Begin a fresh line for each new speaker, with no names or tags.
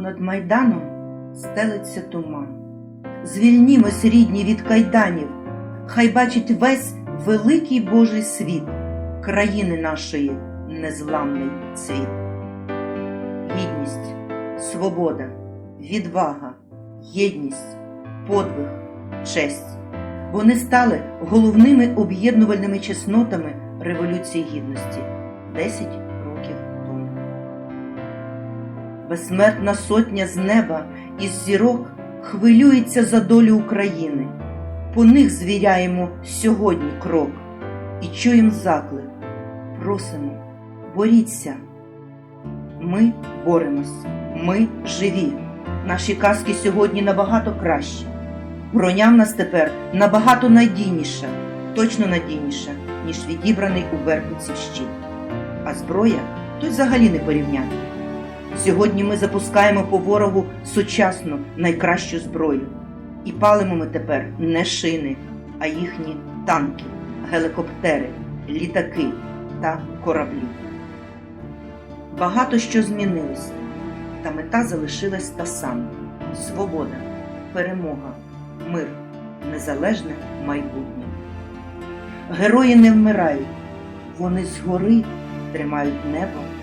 Над Майданом стелиться туман. Звільнімось, рідні, від кайданів, хай бачить весь великий Божий світ країни нашої незламний цвіт. Гідність, свобода, відвага, єдність, подвиг, честь. Вони стали головними об'єднувальними чеснотами Революції Гідності 10 Безсмертна сотня з неба із зірок хвилюється за долю України. По них звіряємо сьогодні крок і чуєм заклик. Просимо, боріться. Ми боремось, ми живі. Наші казки сьогодні набагато кращі. Броня в нас тепер набагато надійніша, точно надійніша, ніж відібраний у Беркутці щит. А зброя то й взагалі не порівняти. Сьогодні ми запускаємо по ворогу сучасну найкращу зброю. І палимо ми тепер не шини, а їхні танки, гелікоптери, літаки та кораблі. Багато що змінилося, та мета залишилась та сама: свобода, перемога, мир, незалежне майбутнє. Герої не вмирають, вони згори тримають небо.